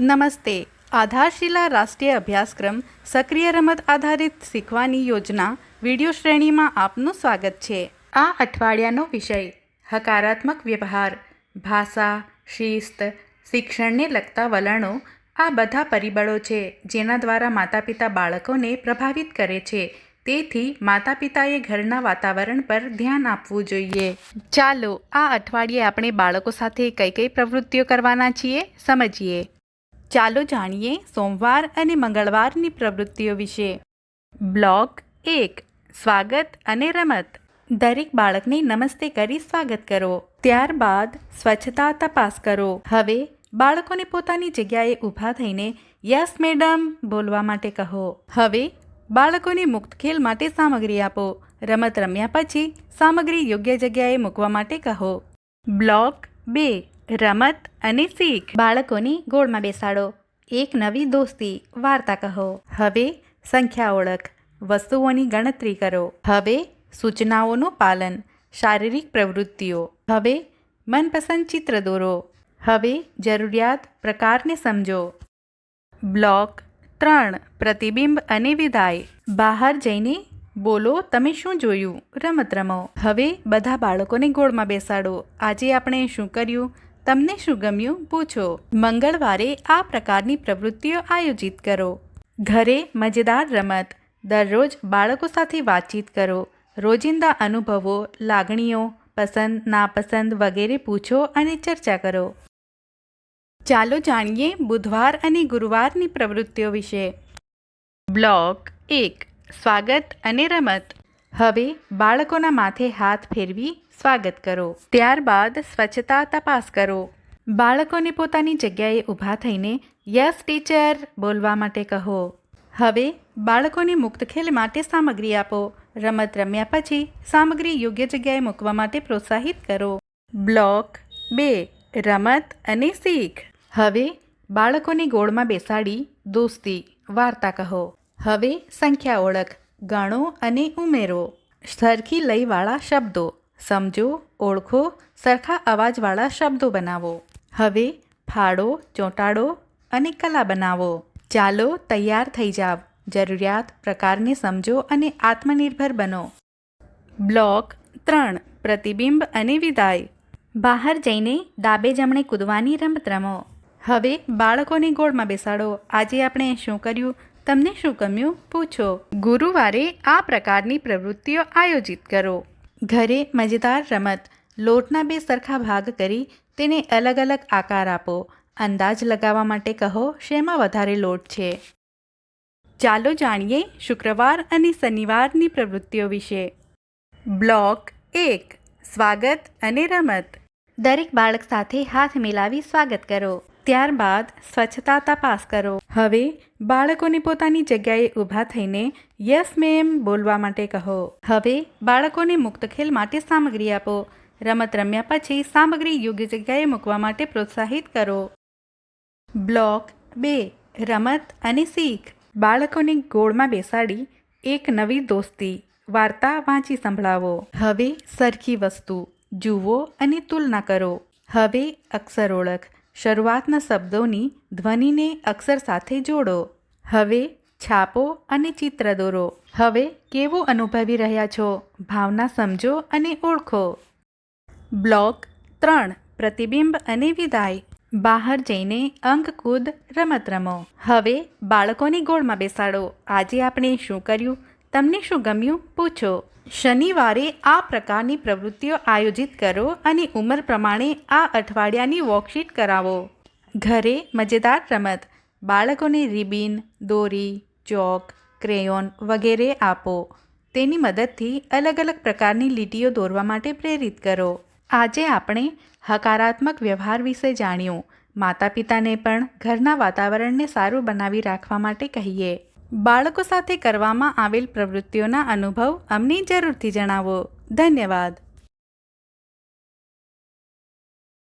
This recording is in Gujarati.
નમસ્તે. આધારશિલા રાષ્ટ્રીય અભ્યાસક્રમ સક્રિય રમત આધારિત શીખવાની યોજના વિડિયો શ્રેણીમાં આપનું સ્વાગત છે. આ અઠવાડિયાનો વિષય, હકારાત્મક વ્યવહાર, ભાષા, શિસ્ત, શિક્ષણને લગતા વલણો, આ બધા પરિબળો છે, જેના દ્વારા માતા પિતા બાળકોને પ્રભાવિત કરે છે. તેથી માતા પિતાએ ઘરના વાતાવરણ પર ધ્યાન આપવું જોઈએ. ચાલો, આ અઠવાડિયે આપણે બાળકો સાથે કઈ કઈ પ્રવૃત્તિઓ કરવાના છીએ, સમજીએ. ચાલો જાણીએ સોમવાર અને મંગળવારની પ્રવૃત્તિઓ વિશે. બ્લોક એક, સ્વાગત અને રમત. દરેક બાળકને નમસ્તે કરી સ્વાગત કરો. ત્યારબાદ સ્વચ્છતા તપાસ કરો. હવે બાળકોને પોતાની જગ્યાએ ઊભા થઈને, યસ, મેડમ, બોલવા માટે કહો. હવે બાળકોને મુક્ત ખેલ માટે સામગ્રી આપો. રમત રમ્યા પછી સામગ્રી યોગ્ય જગ્યાએ મૂકવા માટે કહો. બ્લોક બે રમત અને શીખ. બાળકોને ગોળમાં બેસાડો. એક નવી દોસ્તી વાર્તા કહો. હવે સંખ્યા ઓળખ. વસ્તુઓની ગણતરી કરો. હવે સૂચનાઓનું પાલન. શારીરિક પ્રવૃત્તિઓ. હવે મનપસંદ ચિત્ર દોરો. હવે જરૂરિયાત પ્રકારને સમજો. બ્લોક ત્રણ. પ્રતિબિંબ અને વિદાય. બહાર જઈને બોલો તમે શું જોયું? રમત રમો. હવે બધા બાળકોને ગોળમાં બેસાડો. આજે આપણે શું કર્યું? તમને શું ગમ્યું? પૂછો. મંગળવારે આ પ્રકારની પ્રવૃત્તિઓ આયોજિત કરો. ઘરે મજેદાર રમત. દરરોજ બાળકો સાથે વાતચીત કરો. રોજિંદા અનુભવો, લાગણીઓ, પસંદ, નાપસંદ વગેરે પૂછો અને ચર્ચા કરો. ચાલો જાણીએ બુધવાર અને ગુરુવારની પ્રવૃત્તિઓ વિશે. બ્લોક એક. સ્વાગત અને રમત. હવે બાળકોના માથે હાથ ફેરવી સ્વાગત કરો. ત્યારબાદ સ્વચ્છતા તપાસ કરો. બાળકોને પોતાની જગ્યાએ ઊભા થઈને, યસ, ટીચર, બોલવા માટે કહો. હવે, બાળકોને મુક્ત ખેલ માટે સામગ્રી આપો. રમત રમ્યા પછી સામગ્રી યોગ્ય જગ્યાએ મૂકવા માટે પ્રોત્સાહિત કરો. બ્લોક બે, રમત અને શીખ. હવે, બાળકોને ગોળમાં બેસાડી દોસ્તી, વાર્તા કહો. હવે, સંખ્યા ઓળખ, ગણો અને ઉમેરો. સરખી લયવાળા શબ્દો. સમજો, ઓળખો, સરખા અવાજવાળા શબ્દો બનાવો. હવે ફાળો, ચોંટાડો અને કલા બનાવો. ચાલો તૈયાર થઈ જાવ. જરૂરિયાત પ્રકારને સમજો અને આત્મનિર્ભર બનો. બ્લોક ત્રણ, પ્રતિબિંબ અને વિદાય. બહાર જઈને ડાબે જમણે કૂદવાની રમત રમો. હવે બાળકોને ગોળમાં બેસાડો. આજે આપણે શું કર્યું? તમને શું ગમ્યું? પૂછો. ગુરુવારે આ પ્રકારની પ્રવૃત્તિઓ આયોજિત કરો. ઘરે મજેદાર રમત, લોટના બે સરખા ભાગ કરી તેને અલગ અલગ આકાર આપો. અંદાજ લગાવવા માટે કહો શેમાં વધારે લોટ છે. ચાલો જાણીએ શુક્રવાર અને શનિવારની પ્રવૃત્તિઓ વિશે. બ્લોક એક, સ્વાગત અને રમત. દરેક બાળક સાથે હાથ મિલાવી સ્વાગત કરો. ત્યારબાદ સ્વચ્છતા તપાસ કરો. હવે બાળકોને પોતાની જગ્યાએ ઊભા થઈને યસ મેમ બોલવા માટે કહો. હવે બાળકોને મુક્ત ખેલ માટે સામગ્રી આપો. રમત રમ્યા પછી સામગ્રી યોગ્ય જગ્યાએ મૂકવા માટે પ્રોત્સાહિત કરો. બ્લોક બે, રમત અને શીખ. બાળકોને ગોળમાં બેસાડી એક નવી દોસ્તી, વાર્તા વાંચી સંભળાવો. હવે સરખી વસ્તુ, જુઓ અને તુલના કરો. હવે અક્ષર ઓળખ. શરૂઆતના શબ્દોની ધ્વનિને અક્ષર સાથે જોડો. હવે છાપો અને ચિત્ર દોરો. હવે કેવો અનુભવી રહ્યા છો? ભાવના સમજો અને ઓળખો. બ્લોક ત્રણ, પ્રતિબિંબ અને વિદાય. બહાર જઈને અંકકૂદ રમત રમો. હવે બાળકોને ગોળમાં બેસાડો. આજે આપણે શું કર્યું? તમને શું ગમ્યું? પૂછો. શનિવારે આ પ્રકારની પ્રવૃત્તિઓ આયોજિત કરો અને ઉંમર પ્રમાણે આ અઠવાડિયાની વર્કશીટ કરાવો. ઘરે મજેદાર રમત. બાળકોને રિબીન, દોરી, ચોક, ક્રેયોન વગેરે આપો. તેની મદદથી અલગ અલગ પ્રકારની લીટીઓ દોરવા માટે પ્રેરિત કરો. આજે આપણે હકારાત્મક વ્યવહાર વિશે જાણ્યું. માતા પિતાને પણ ઘરના વાતાવરણને સારું બનાવી રાખવા માટે કહીએ. બાળકો સાથે કરવામાં આવેલ પ્રવૃત્તિઓના અનુભવ અમને જરૂરથી જણાવો. ધન્યવાદ.